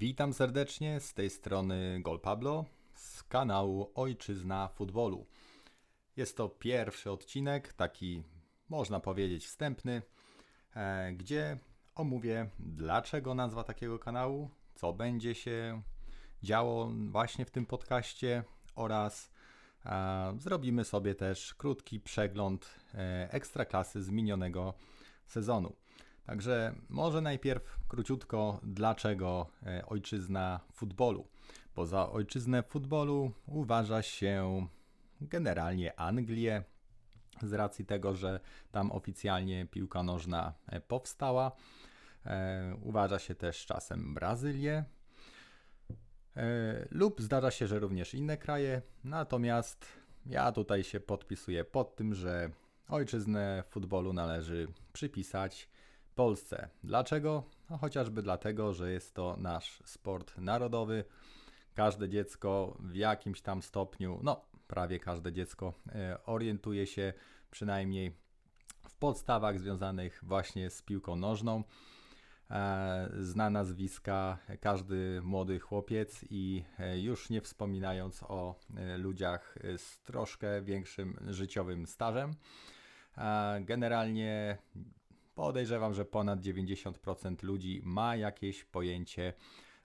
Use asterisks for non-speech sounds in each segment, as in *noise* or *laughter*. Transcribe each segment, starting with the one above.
Witam serdecznie z tej strony Gol Pablo z kanału Ojczyzna Futbolu. Jest to pierwszy odcinek, taki można powiedzieć wstępny, e, gdzie omówię dlaczego nazwa takiego kanału, co będzie się działo właśnie w tym podcaście oraz e, zrobimy sobie też krótki przegląd e, ekstraklasy z minionego sezonu. Także może najpierw króciutko, dlaczego e, ojczyzna futbolu. Bo za ojczyznę futbolu uważa się generalnie Anglię, z racji tego, że tam oficjalnie piłka nożna e, powstała. E, uważa się też czasem Brazylię. Lub zdarza się, że również inne kraje. Natomiast ja tutaj się podpisuję pod tym, że ojczyznę futbolu należy przypisać Polsce. Dlaczego? No, chociażby dlatego, że jest to nasz sport narodowy. Każde dziecko w jakimś tam stopniu, no prawie każde dziecko e, orientuje się przynajmniej w podstawach związanych właśnie z piłką nożną. E, zna nazwiska każdy młody chłopiec i e, już nie wspominając o ludziach z troszkę większym życiowym stażem. Generalnie Podejrzewam, że ponad 90% ludzi ma jakieś pojęcie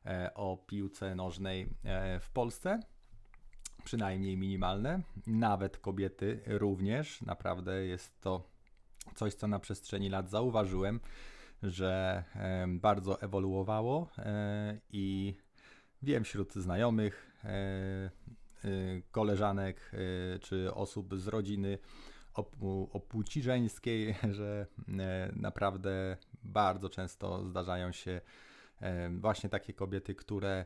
e, o piłce nożnej e, w Polsce. Przynajmniej minimalne. Nawet kobiety również. Naprawdę jest to coś, co na przestrzeni lat zauważyłem, że e, bardzo ewoluowało i wiem wśród znajomych, koleżanek czy osób z rodziny, o, o płci żeńskiej, *laughs* że e, naprawdę bardzo często zdarzają się e, właśnie takie kobiety, które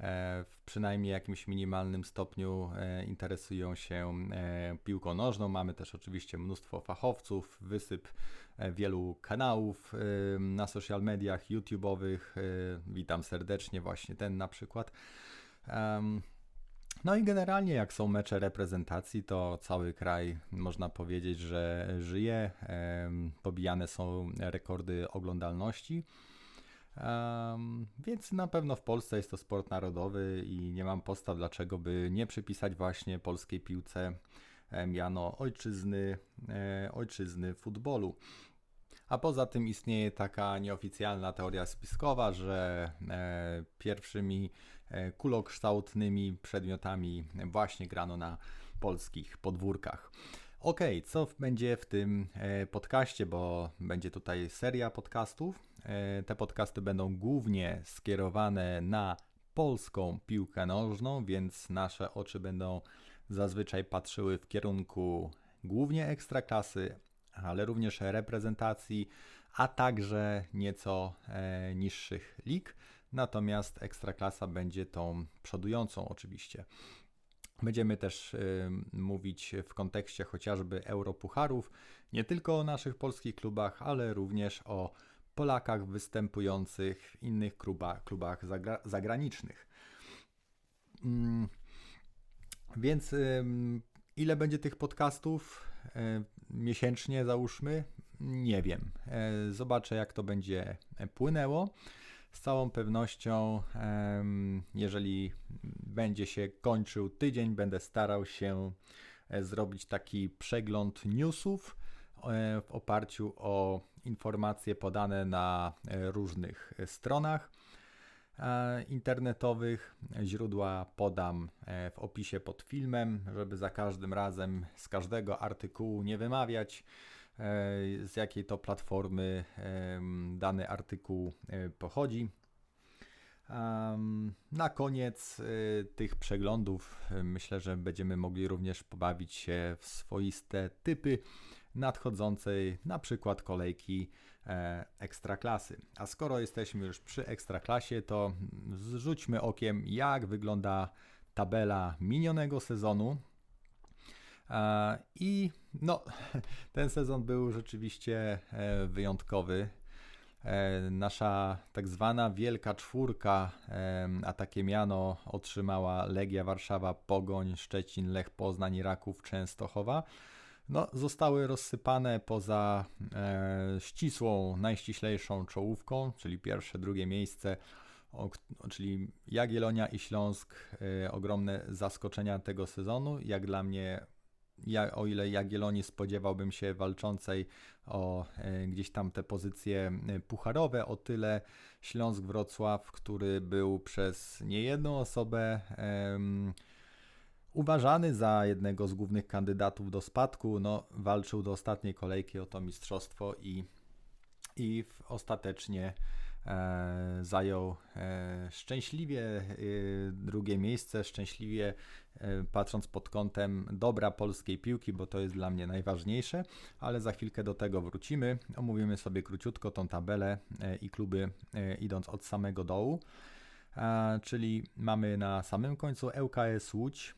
e, w przynajmniej jakimś minimalnym stopniu interesują się piłką nożną. Mamy też oczywiście mnóstwo fachowców, wysyp wielu kanałów na social mediach, YouTube'owych. Witam serdecznie, właśnie ten na przykład. No i generalnie jak są mecze reprezentacji, to cały kraj można powiedzieć, że żyje. Pobijane są rekordy oglądalności. Więc na pewno w Polsce jest to sport narodowy i nie mam postaw, dlaczego by nie przypisać właśnie polskiej piłce miano ojczyzny, e, ojczyzny futbolu. A poza tym istnieje taka nieoficjalna teoria spiskowa, że e, pierwszymi e, kulokształtnymi przedmiotami właśnie grano na polskich podwórkach. Ok, co będzie w tym e, podcaście, bo będzie tutaj seria podcastów. E, te podcasty będą głównie skierowane na polską piłkę nożną, więc nasze oczy będą zazwyczaj patrzyły w kierunku głównie ekstraklasy, ale również reprezentacji, a także nieco e, niższych lig. Natomiast Ekstraklasa będzie tą przodującą oczywiście. Będziemy też y, mówić w kontekście chociażby Europucharów, nie tylko o naszych polskich klubach, ale również o Polakach występujących w innych klubach, klubach zagra zagranicznych. Mm, więc ile będzie tych podcastów? Y, miesięcznie załóżmy, nie wiem. E, zobaczę, jak to będzie płynęło. Z całą pewnością, jeżeli będzie się kończył tydzień, będę starał się e, zrobić taki przegląd newsów e, w oparciu o informacje podane na różnych stronach internetowych. Źródła podam w opisie pod filmem, żeby za każdym razem z każdego artykułu nie wymawiać E, z jakiej to platformy dany artykuł e, pochodzi. Na koniec e, tych przeglądów myślę, że będziemy mogli również pobawić się w swoiste typy nadchodzącej na przykład kolejki ekstraklasy. A skoro jesteśmy już przy ekstraklasie, to zrzućmy okiem jak wygląda tabela minionego sezonu i no, *laughs* ten sezon był rzeczywiście e, wyjątkowy. E, nasza tak zwana Wielka Czwórka, e, a takie miano otrzymała Legia Warszawa, Pogoń, Szczecin, Lech Poznań, Raków, Częstochowa. No, zostały rozsypane poza ścisłą, najściślejszą czołówką, czyli pierwsze, drugie miejsce o, czyli Jagiellonia i Śląsk, ogromne zaskoczenia tego sezonu. Jak dla mnie ja, o ile Jagiellonii spodziewałbym się walczącej o e, gdzieś tam te pozycje e, pucharowe, o tyle Śląsk Wrocław, który był przez niejedną osobę e, uważany za jednego z głównych kandydatów do spadku, no, walczył do ostatniej kolejki o to mistrzostwo i, i ostatecznie E, zajął e, szczęśliwie e, drugie miejsce, szczęśliwie patrząc pod kątem dobra polskiej piłki, bo to jest dla mnie najważniejsze, ale za chwilkę do tego wrócimy. Omówimy sobie króciutko tą tabelę i kluby idąc od samego dołu. Czyli mamy na samym końcu ŁKS Łódź,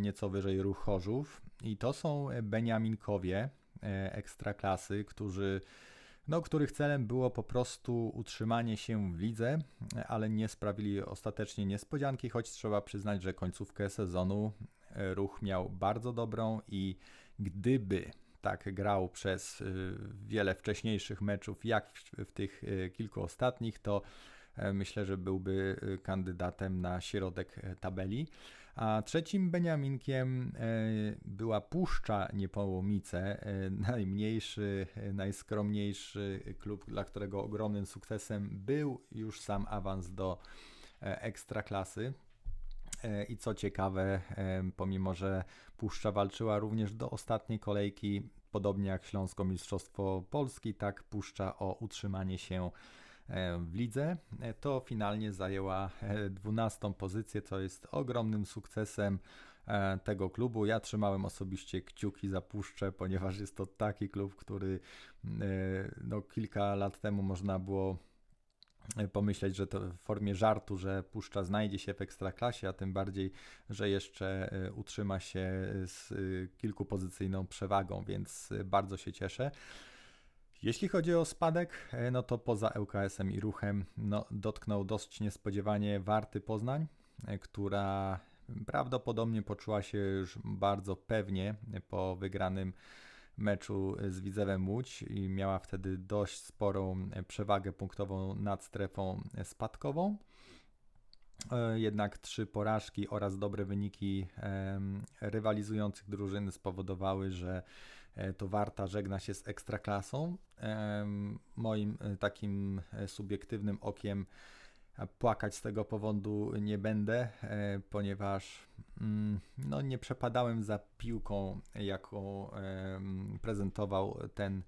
nieco wyżej Ruch Chorzów i to są Beniaminkowie ekstraklasy, którzy no, których celem było po prostu utrzymanie się w lidze, ale nie sprawili ostatecznie niespodzianki, choć trzeba przyznać, że końcówkę sezonu e, ruch miał bardzo dobrą i gdyby tak grał przez e, wiele wcześniejszych meczów, jak w, tych e, kilku ostatnich, to myślę, że byłby kandydatem na środek tabeli. A trzecim Beniaminkiem e, była Puszcza Niepołomice, e, najmniejszy, e, najskromniejszy klub, dla którego ogromnym sukcesem był już sam awans do ekstraklasy. I co ciekawe, pomimo że Puszcza walczyła również do ostatniej kolejki, podobnie jak Śląsko Mistrzostwo Polski, tak Puszcza o utrzymanie się w lidze, e, to finalnie zajęła 12 e, pozycję, co jest ogromnym sukcesem tego klubu. Ja trzymałem osobiście kciuki za Puszczę, ponieważ jest to taki klub, który no, kilka lat temu można było pomyśleć, że to w formie żartu, że Puszcza znajdzie się w ekstraklasie, a tym bardziej, że jeszcze utrzyma się z kilkupozycyjną przewagą, więc bardzo się cieszę. Jeśli chodzi o spadek, e, no to poza ŁKS-em i ruchem no, dotknął dość niespodziewanie Warty Poznań, e, która prawdopodobnie poczuła się już bardzo pewnie po wygranym meczu z Widzewem Łódź i miała wtedy dość sporą przewagę punktową nad strefą spadkową. E, jednak trzy porażki oraz dobre wyniki rywalizujących drużyn spowodowały, że to Warta żegna się z ekstraklasą. Moim e, takim e, subiektywnym okiem płakać z tego powodu nie będę, ponieważ mm, no, nie przepadałem za piłką, jaką prezentował ten,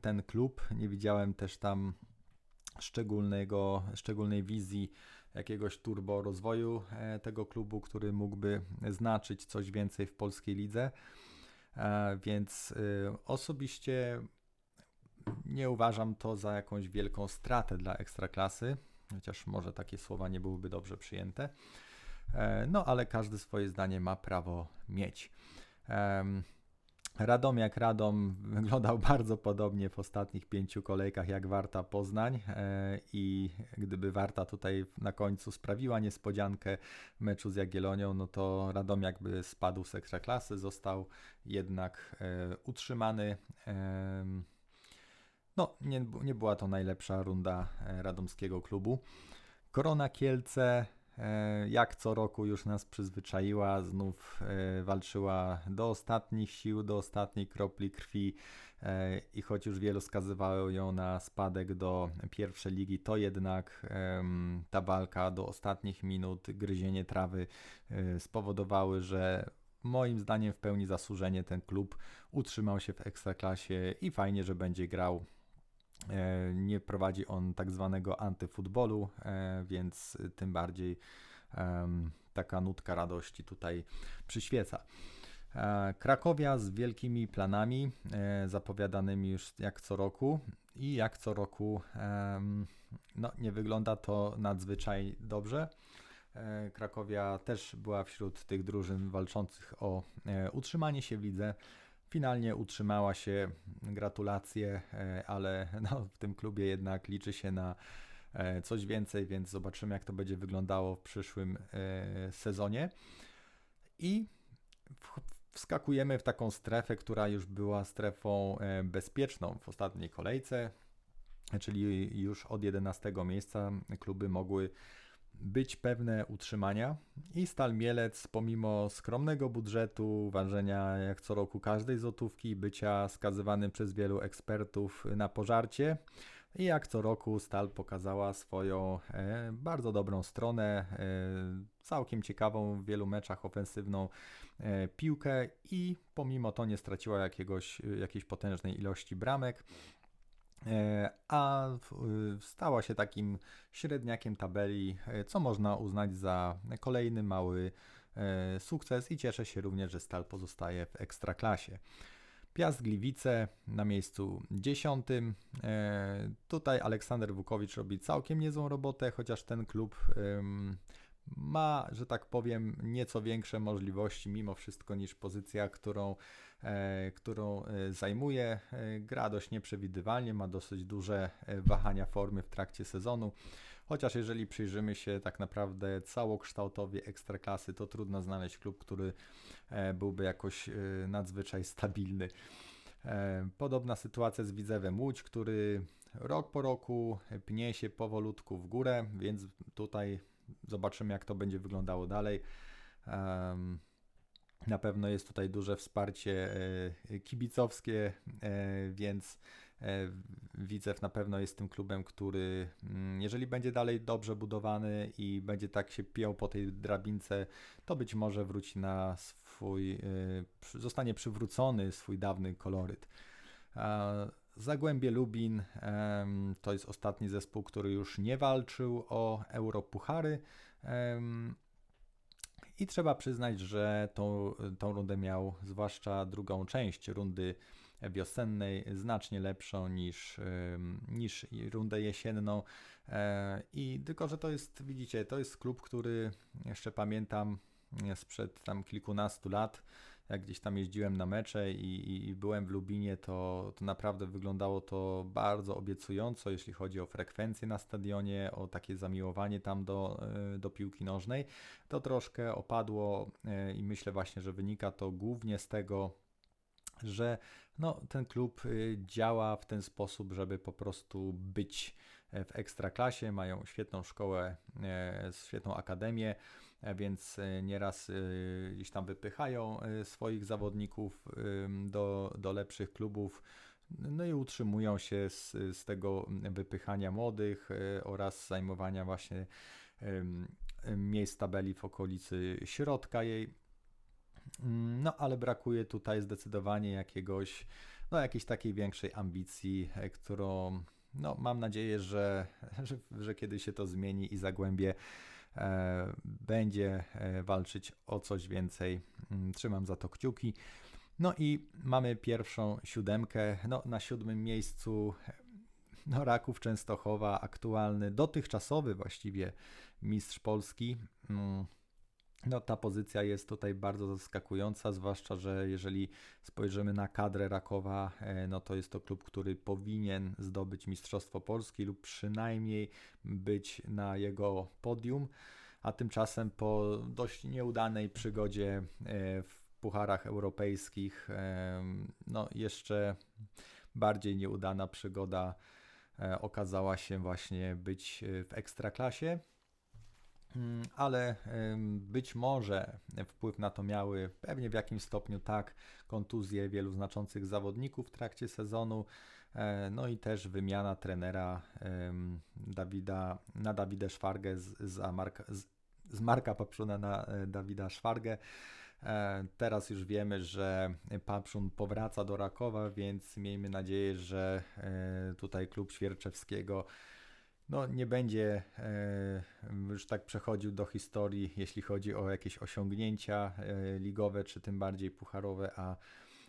ten klub. Nie widziałem też tam szczególnego, szczególnej wizji jakiegoś turbo rozwoju tego klubu, który mógłby znaczyć coś więcej w polskiej lidze. Więc y, osobiście nie uważam to za jakąś wielką stratę dla ekstraklasy, chociaż może takie słowa nie byłyby dobrze przyjęte. E, no, ale każdy swoje zdanie ma prawo mieć. Radom jak Radom wyglądał *laughs* bardzo podobnie w ostatnich pięciu kolejkach jak Warta Poznań e, i gdyby Warta tutaj na końcu sprawiła niespodziankę meczu z Jagiellonią, no to Radom jakby spadł z ekstraklasy, został jednak e, utrzymany. No, nie, nie była to najlepsza runda e, radomskiego klubu. Korona Kielce E, jak co roku już nas przyzwyczaiła, znów e, walczyła do ostatnich sił, do ostatniej kropli krwi e, i choć już wielu skazywało ją na spadek do pierwszej ligi, to jednak ta walka do ostatnich minut, gryzienie trawy spowodowały, że moim zdaniem w pełni zasłużenie ten klub utrzymał się w ekstraklasie i fajnie, że będzie grał E, nie prowadzi on tak zwanego antyfutbolu, e, więc tym bardziej taka nutka radości tutaj przyświeca. E, Krakowia z wielkimi planami zapowiadanymi już jak co roku i jak co roku no, nie wygląda to nadzwyczaj dobrze. Krakowia też była wśród tych drużyn walczących o utrzymanie się w lidze. Finalnie utrzymała się, gratulacje, e, ale *laughs* no, w tym klubie jednak liczy się na e, coś więcej, więc zobaczymy, jak to będzie wyglądało w przyszłym e, sezonie. I wskakujemy w taką strefę, która już była strefą bezpieczną w ostatniej kolejce. czyli już od 11 miejsca kluby mogły być pewne utrzymania i Stal Mielec pomimo skromnego budżetu, ważenia jak co roku każdej złotówki, bycia skazywanym przez wielu ekspertów na pożarcie i jak co roku Stal pokazała swoją e, bardzo dobrą stronę, e, całkiem ciekawą w wielu meczach ofensywną e, piłkę i pomimo to nie straciła jakiegoś, jakiejś potężnej ilości bramek. E, a stała się takim średniakiem tabeli, e, co można uznać za kolejny mały e, sukces i cieszę się również, że Stal pozostaje w ekstraklasie. Piast Gliwice na miejscu dziesiątym. Tutaj Aleksander Wukowicz robi całkiem niezłą robotę, chociaż ten klub ma, że tak powiem, nieco większe możliwości mimo wszystko niż pozycja, którą którą e, zajmuje. E, gra dość nieprzewidywalnie, ma dosyć duże wahania formy w trakcie sezonu. Chociaż jeżeli przyjrzymy się tak naprawdę całokształtowi ekstraklasy, to trudno znaleźć klub, który byłby jakoś nadzwyczaj stabilny. Podobna sytuacja z Widzewem Łódź, który rok po roku pnie się powolutku w górę, więc tutaj zobaczymy jak to będzie wyglądało dalej. Na pewno jest tutaj duże wsparcie e, kibicowskie, e, więc e, Widzew na pewno jest tym klubem, który mm, jeżeli będzie dalej dobrze budowany i będzie tak się piął po tej drabince, to być może wróci na swój, zostanie przywrócony swój dawny koloryt. Zagłębie Lubin to jest ostatni zespół, który już nie walczył o Europuchary. I trzeba przyznać, że tą, tą rundę miał, zwłaszcza drugą część rundy wiosennej, znacznie lepszą niż, niż rundę jesienną. E, I tylko, że to jest, widzicie, to jest klub, który jeszcze pamiętam sprzed tam kilkunastu lat jak gdzieś tam jeździłem na mecze i, i byłem w Lubinie, to, to naprawdę wyglądało to bardzo obiecująco, jeśli chodzi o frekwencję na stadionie, o takie zamiłowanie tam do, e, do piłki nożnej. To troszkę opadło e, i myślę właśnie, że wynika to głównie z tego, że no, ten klub e, działa w ten sposób, żeby po prostu być w ekstraklasie, mają świetną szkołę, świetną akademię. E, więc e, nieraz e, gdzieś tam wypychają swoich zawodników do, do lepszych klubów. No i utrzymują się z, z tego wypychania młodych oraz zajmowania właśnie miejsc tabeli w okolicy środka jej. No ale brakuje tutaj zdecydowanie jakiegoś, no jakiejś takiej większej ambicji, którą no mam nadzieję, że, że, że kiedy się to zmieni i zagłębie E, będzie e, walczyć o coś więcej. Mm, trzymam za to kciuki. No i mamy pierwszą siódemkę. No, na siódmym miejscu no, Raków Częstochowa, aktualny, dotychczasowy właściwie mistrz Polski. Mm, no, ta pozycja jest tutaj bardzo zaskakująca, zwłaszcza, że jeżeli spojrzymy na kadrę Rakowa, e, no to jest to klub, który powinien zdobyć Mistrzostwo Polski lub przynajmniej być na jego podium, a tymczasem po dość nieudanej przygodzie e, w pucharach europejskich, e, no jeszcze bardziej nieudana przygoda okazała się właśnie być w ekstraklasie. Mm, ale być może wpływ na to miały pewnie w jakimś stopniu tak kontuzje wielu znaczących zawodników w trakcie sezonu, e, no i też wymiana trenera Dawida, na Dawida Szwargę z, z, Marka, z, z Marka Papszuna na e, Dawida Szwargę. E, teraz już wiemy, że Papszun powraca do Rakowa, więc miejmy nadzieję, że tutaj klub Świerczewskiego no, nie będzie e, już tak przechodził do historii, jeśli chodzi o jakieś osiągnięcia e, ligowe, czy tym bardziej pucharowe, a,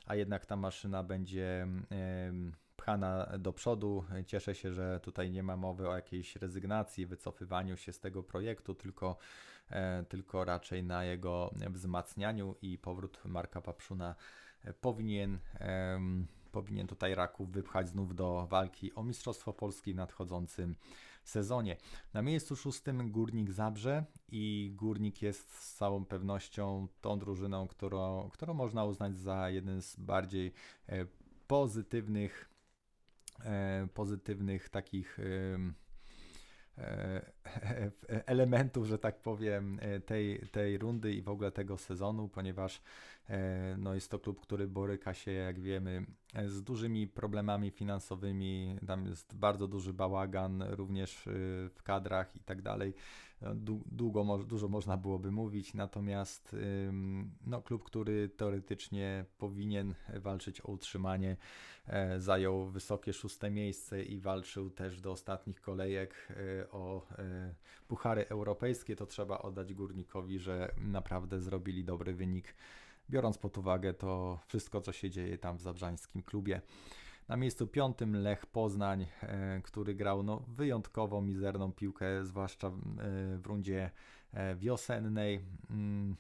a jednak ta maszyna będzie e, pchana do przodu. Cieszę się, że tutaj nie ma mowy o jakiejś rezygnacji, wycofywaniu się z tego projektu, tylko, tylko raczej na jego wzmacnianiu i powrót Marka Papszuna powinien powinien tutaj Raków wypchać znów do walki o Mistrzostwo Polski w nadchodzącym sezonie. Na miejscu szóstym Górnik Zabrze i Górnik jest z całą pewnością tą drużyną, którą, którą można uznać za jeden z bardziej e, pozytywnych pozytywnych takich *laughs* elementów, że tak powiem, tej, tej rundy i w ogóle tego sezonu, ponieważ no jest to klub, który boryka się, jak wiemy, z dużymi problemami finansowymi. Tam jest bardzo duży bałagan również w kadrach i tak dalej długo, dużo można byłoby mówić, natomiast no, klub, który teoretycznie powinien walczyć o utrzymanie, e, zajął wysokie szóste miejsce i walczył też do ostatnich kolejek e, o e, puchary europejskie, to trzeba oddać Górnikowi, że naprawdę zrobili dobry wynik, biorąc pod uwagę to wszystko, co się dzieje tam w zabrzańskim klubie. Na miejscu piątym Lech Poznań, e, który grał no, wyjątkowo mizerną piłkę, zwłaszcza e, w rundzie e, wiosennej. Mm,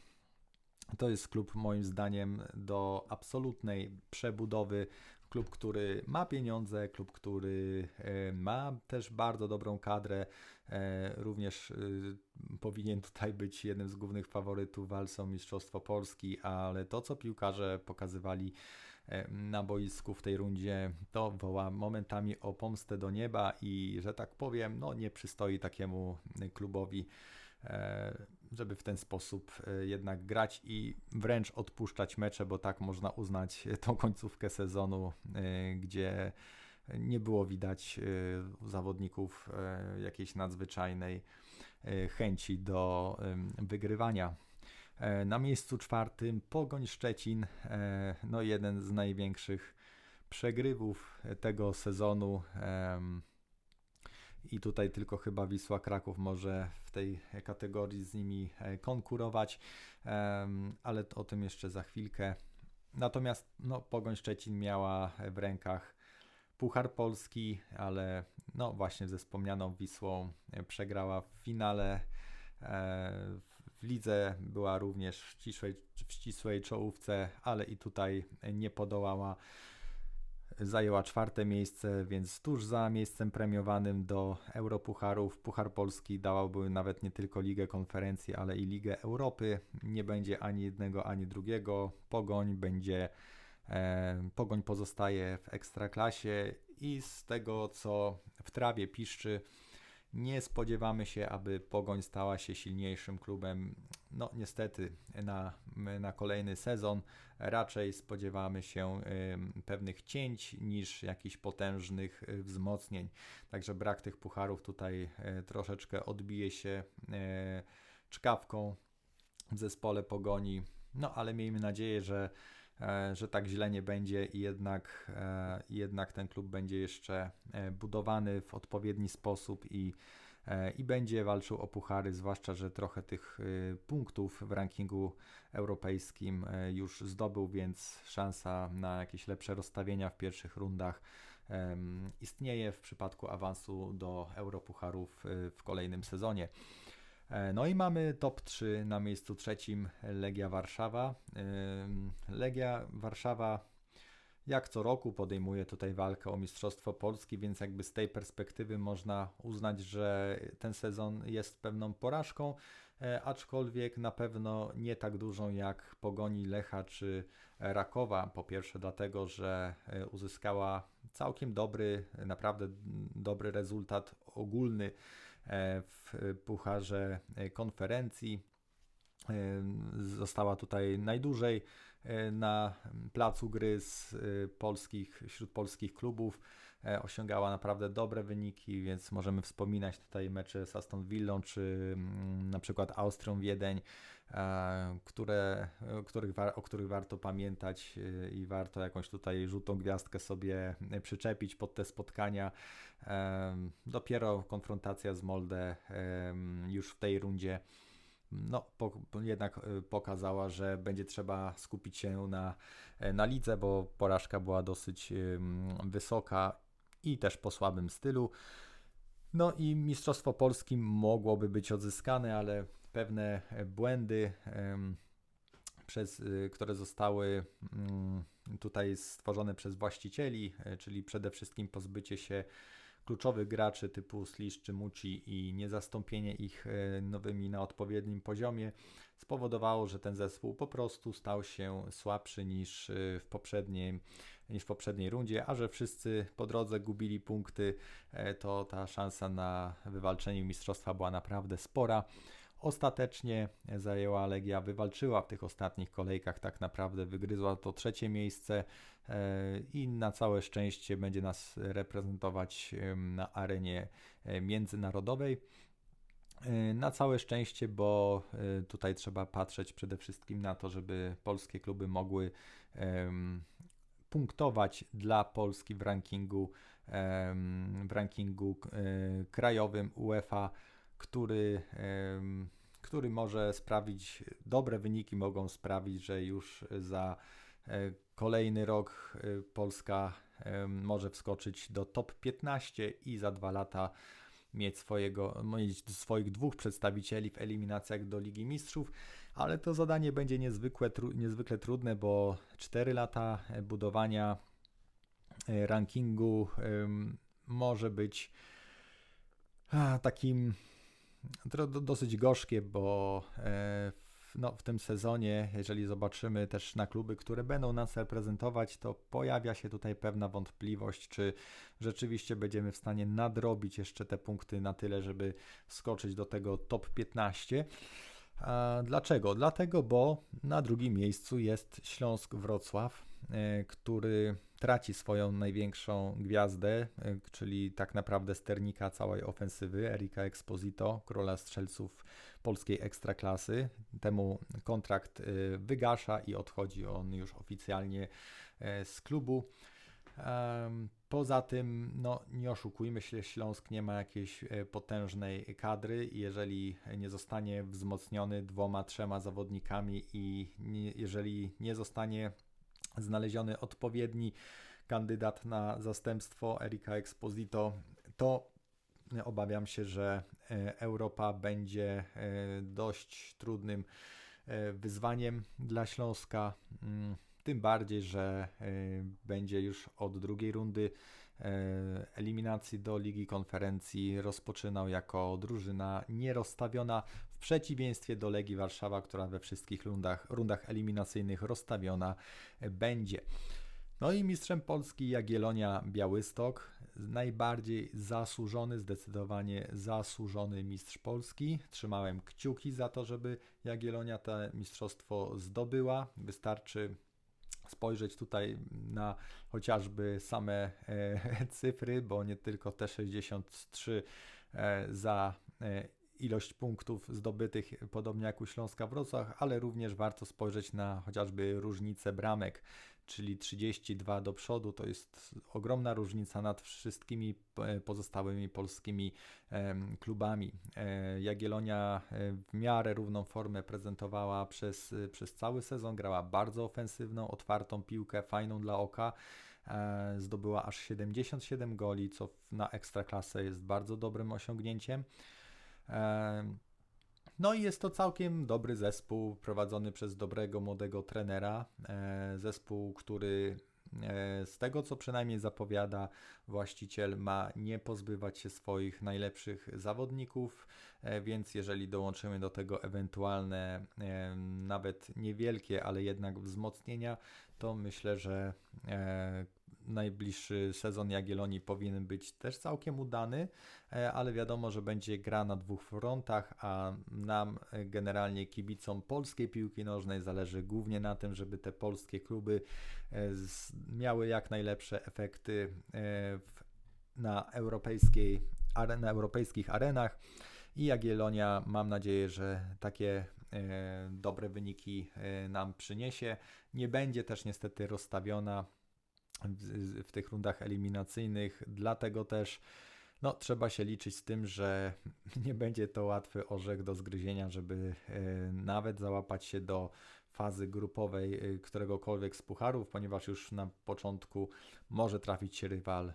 to jest klub moim zdaniem do absolutnej przebudowy. Klub, który ma pieniądze, klub, który ma też bardzo dobrą kadrę. Również powinien tutaj być jednym z głównych faworytów walce o Mistrzostwo Polski, ale to, co piłkarze pokazywali E, na boisku w tej rundzie, to woła momentami o pomstę do nieba i, że tak powiem, no nie przystoi takiemu klubowi, e, żeby w ten sposób e, jednak grać i wręcz odpuszczać mecze, bo tak można uznać *laughs* tą końcówkę sezonu, gdzie nie było widać zawodników jakiejś nadzwyczajnej chęci do wygrywania E, na miejscu czwartym Pogoń Szczecin, e, no jeden z największych przegrywów tego sezonu. I tutaj tylko chyba Wisła Kraków może w tej kategorii z nimi e, konkurować, ale o tym jeszcze za chwilkę. Natomiast no, Pogoń Szczecin miała w rękach Puchar Polski, ale no właśnie ze wspomnianą Wisłą przegrała w finale w lidze była również w ścisłej, w ścisłej czołówce, ale i tutaj nie podołała. Zajęła czwarte miejsce, więc tuż za miejscem premiowanym do Europucharów. Puchar Polski dałby nawet nie tylko Ligę Konferencji, ale i Ligę Europy. Nie będzie ani jednego, ani drugiego. Pogoń będzie, e, Pogoń pozostaje w ekstraklasie i z tego co w trawie piszczy, nie spodziewamy się, aby Pogoń stała się silniejszym klubem. No niestety na, na kolejny sezon raczej spodziewamy się y, pewnych cięć niż jakichś potężnych y, wzmocnień. Także brak tych pucharów tutaj y, troszeczkę odbije się czkawką w zespole Pogoni. No ale miejmy nadzieję, że E, że tak źle nie będzie i jednak, e, jednak ten klub będzie jeszcze e, budowany w odpowiedni sposób i, i będzie walczył o puchary, zwłaszcza, że trochę tych punktów w rankingu europejskim już zdobył, więc szansa na jakieś lepsze rozstawienia w pierwszych rundach istnieje w przypadku awansu do europucharów w kolejnym sezonie. E, no i mamy top 3 na miejscu trzecim Legia Warszawa. Legia Warszawa jak co roku podejmuje tutaj walkę o Mistrzostwo Polski, więc jakby z tej perspektywy można uznać, że ten sezon jest pewną porażką, e, aczkolwiek na pewno nie tak dużą jak Pogoni Lecha czy Rakowa. Po pierwsze dlatego, że e, uzyskała całkiem dobry, naprawdę dobry rezultat ogólny w Pucharze e, Konferencji. E, została tutaj najdłużej na placu gry z polskich, wśród polskich klubów. Osiągała naprawdę dobre wyniki, więc możemy wspominać tutaj mecze z Aston Villą czy mm, na przykład Austrią Wiedeń, które, których, o których warto pamiętać i warto jakąś tutaj żółtą gwiazdkę sobie przyczepić pod te spotkania. Dopiero konfrontacja z Molde już w tej rundzie no, po, jednak e, pokazała, że będzie trzeba skupić się na, e, na lidze, bo porażka była dosyć wysoka i też po słabym stylu. No i Mistrzostwo Polski mogłoby być odzyskane, ale pewne błędy, przez, e, które zostały mm, tutaj stworzone przez właścicieli, czyli przede wszystkim pozbycie się kluczowych graczy typu Slisz czy Muci i niezastąpienie ich nowymi na odpowiednim poziomie spowodowało, że ten zespół po prostu stał się słabszy niż w poprzedniej, niż w poprzedniej rundzie, a że wszyscy po drodze gubili punkty, to ta szansa na wywalczenie mistrzostwa była naprawdę spora. Ostatecznie zajęła Legia, wywalczyła w tych ostatnich kolejkach, tak naprawdę wygryzła to trzecie miejsce e, i na całe szczęście będzie nas reprezentować na arenie e, międzynarodowej. E, na całe szczęście, bo tutaj trzeba patrzeć przede wszystkim na to, żeby polskie kluby mogły punktować dla Polski w rankingu, w rankingu krajowym UEFA który, który może sprawić, dobre wyniki mogą sprawić, że już za e, kolejny rok e, Polska może wskoczyć do top 15 i za dwa lata mieć, swojego, mieć swoich dwóch przedstawicieli w eliminacjach do Ligi Mistrzów, ale to zadanie będzie niezwykle, niezwykle trudne, bo 4 lata budowania e, rankingu może być takim to dosyć gorzkie, bo e, no, w tym sezonie, jeżeli zobaczymy też na kluby, które będą nas reprezentować, to pojawia się tutaj pewna wątpliwość, czy rzeczywiście będziemy w stanie nadrobić jeszcze te punkty na tyle, żeby skoczyć do tego top 15. A dlaczego? Dlatego, bo na drugim miejscu jest Śląsk Wrocław, e, który traci swoją największą gwiazdę, e, czyli tak naprawdę sternika całej ofensywy, Erika Exposito, króla strzelców polskiej ekstraklasy. Temu kontrakt e, wygasza i odchodzi on już oficjalnie e, z klubu. Poza tym, no nie oszukujmy się, Śląsk nie ma jakiejś potężnej kadry jeżeli nie zostanie wzmocniony dwoma, trzema zawodnikami i nie, jeżeli nie zostanie znaleziony odpowiedni kandydat na zastępstwo Erika Exposito, to obawiam się, że e, Europa będzie e, dość trudnym e, wyzwaniem dla Śląska. Mm, tym bardziej, że będzie już od drugiej rundy eliminacji do Ligi Konferencji rozpoczynał jako drużyna nierozstawiona w przeciwieństwie do Legii Warszawa, która we wszystkich rundach, rundach eliminacyjnych rozstawiona będzie. No i mistrzem Polski Jagiellonia Białystok, najbardziej zasłużony, zdecydowanie zasłużony mistrz Polski. Trzymałem kciuki za to, żeby Jagiellonia to mistrzostwo zdobyła. Wystarczy spojrzeć tutaj na chociażby same e, *laughs* cyfry, bo nie tylko te 63 e, za e, ilość punktów zdobytych, podobnie jak u Śląska Wrocław, ale również warto spojrzeć na chociażby różnicę bramek czyli 32 do przodu. To jest ogromna różnica nad wszystkimi e, pozostałymi polskimi klubami. E, Jagiellonia e, w miarę równą formę prezentowała przez, przez cały sezon, grała bardzo ofensywną, otwartą piłkę, fajną dla oka. Zdobyła aż 77 goli, co na ekstraklasę jest bardzo dobrym osiągnięciem. No i jest to całkiem dobry zespół prowadzony przez dobrego młodego trenera. E, zespół, który e, z tego co przynajmniej zapowiada, właściciel ma nie pozbywać się swoich najlepszych zawodników, e, więc jeżeli dołączymy do tego ewentualne, nawet niewielkie, ale jednak wzmocnienia, to myślę, że najbliższy sezon Jagiellonii powinien być też całkiem udany, e, ale wiadomo, że będzie gra na dwóch frontach, a nam e, generalnie kibicom polskiej piłki nożnej zależy głównie na tym, żeby te polskie kluby e, miały jak najlepsze efekty na, europejskiej, na europejskich arenach i Jagiellonia mam nadzieję, że takie dobre wyniki nam przyniesie. Nie będzie też niestety rozstawiona w, w tych rundach eliminacyjnych, dlatego też no, trzeba się liczyć z tym, że *laughs* nie będzie to łatwy orzech do zgryzienia, żeby e, nawet załapać się do fazy grupowej e, któregokolwiek z pucharów, ponieważ już na początku może trafić się rywal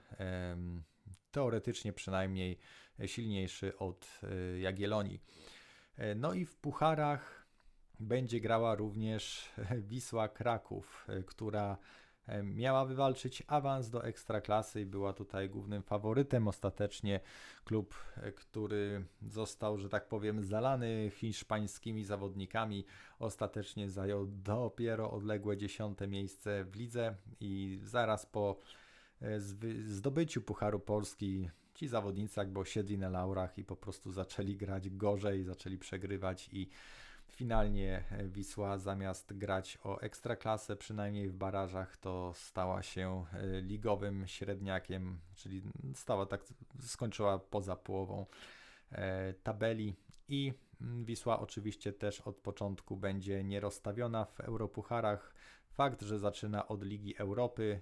teoretycznie przynajmniej silniejszy od e, Jagiellonii. No i w pucharach będzie grała również *laughs* Wisła Kraków, która miała wywalczyć awans do ekstraklasy i była tutaj głównym faworytem. Ostatecznie klub, e, który został, że tak powiem, zalany hiszpańskimi zawodnikami, ostatecznie zajął dopiero odległe dziesiąte miejsce w lidze i zaraz po e, zdobyciu Pucharu Polski ci zawodnicy jakby osiedli na laurach i po prostu zaczęli grać gorzej, zaczęli przegrywać i finalnie e, Wisła zamiast grać o ekstraklasę, przynajmniej w barażach, to stała się e, ligowym średniakiem, czyli stała tak, skończyła poza połową e, tabeli i mm, Wisła oczywiście też od początku będzie nierozstawiona w Europucharach. Fakt, że zaczyna od Ligi Europy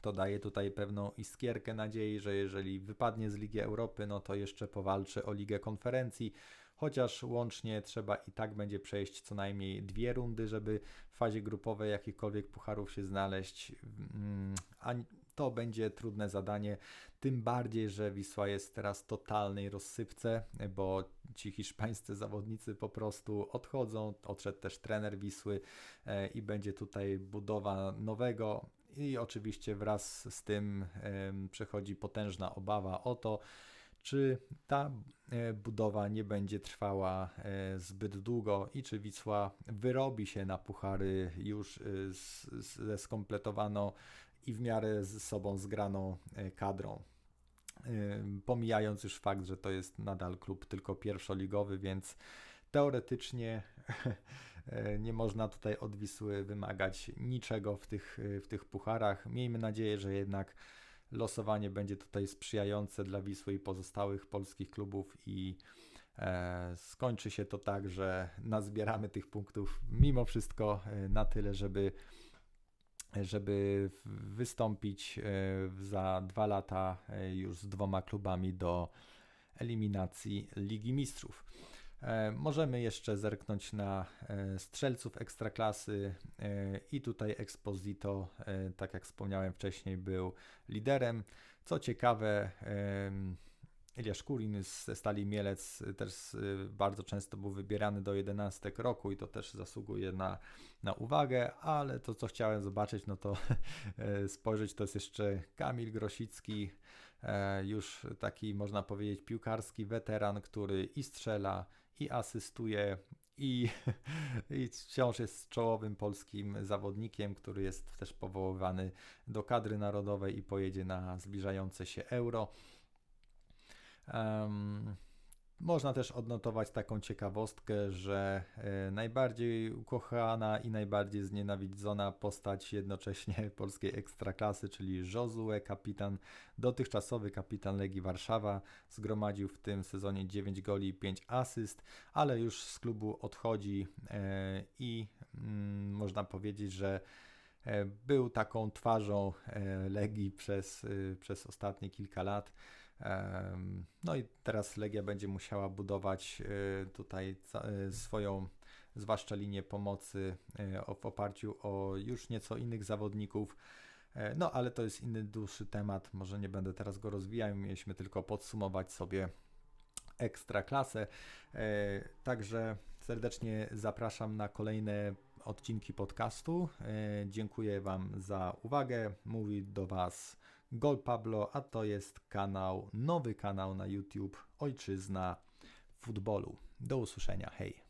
to daje tutaj pewną iskierkę nadziei, że jeżeli wypadnie z Ligi Europy, no to jeszcze powalczy o Ligę Konferencji, chociaż łącznie trzeba i tak będzie przejść co najmniej dwie rundy, żeby w fazie grupowej jakichkolwiek pucharów się znaleźć, mm, a to będzie trudne zadanie, tym bardziej, że Wisła jest teraz totalnej rozsypce, bo ci hiszpańscy zawodnicy po prostu odchodzą, odszedł też trener Wisły e, i będzie tutaj budowa nowego. I oczywiście wraz z tym przychodzi potężna obawa o to, czy ta e, budowa nie będzie trwała e, zbyt długo i czy Wisła wyrobi się na puchary już e, ze skompletowaną i w miarę z sobą zgraną kadrą. Pomijając już fakt, że to jest nadal klub tylko pierwszoligowy, więc teoretycznie *laughs* nie można tutaj od Wisły wymagać niczego w tych, w tych pucharach. Miejmy nadzieję, że jednak losowanie będzie tutaj sprzyjające dla Wisły i pozostałych polskich klubów i e, skończy się to tak, że nazbieramy tych punktów mimo wszystko e, na tyle, żeby żeby wystąpić za dwa lata już z dwoma klubami do eliminacji Ligi Mistrzów. E, możemy jeszcze zerknąć na e, strzelców ekstraklasy e, i tutaj Exposito, tak jak wspomniałem wcześniej, był liderem. Co ciekawe, Eliasz Kurin ze Stali Mielec też bardzo często był wybierany do 11 roku i to też zasługuje na, na uwagę, ale to co chciałem zobaczyć, no to *laughs* spojrzeć, to jest jeszcze Kamil Grosicki, już taki można powiedzieć piłkarski weteran, który i strzela, i asystuje i, *laughs* i wciąż jest czołowym polskim zawodnikiem, który jest też powoływany do kadry narodowej i pojedzie na zbliżające się euro. Um, można też odnotować taką ciekawostkę, że e, najbardziej ukochana i najbardziej znienawidzona postać jednocześnie *laughs* polskiej ekstraklasy, czyli Josue, kapitan, dotychczasowy kapitan Legii Warszawa, zgromadził w tym sezonie 9 goli i 5 asyst, ale już z klubu odchodzi e, i mm, można powiedzieć, że e, był taką twarzą Legii przez, przez ostatnie kilka lat. No i teraz Legia będzie musiała budować e, tutaj e, swoją, zwłaszcza linię pomocy e, w oparciu o już nieco innych zawodników. No ale to jest inny, dłuższy temat, może nie będę teraz go rozwijał, mieliśmy tylko podsumować sobie ekstra klasę. Także serdecznie zapraszam na kolejne odcinki podcastu. Dziękuję Wam za uwagę. Mówi do Was Gol Pablo, a to jest kanał, nowy kanał na YouTube Ojczyzna Futbolu. Do usłyszenia, hej!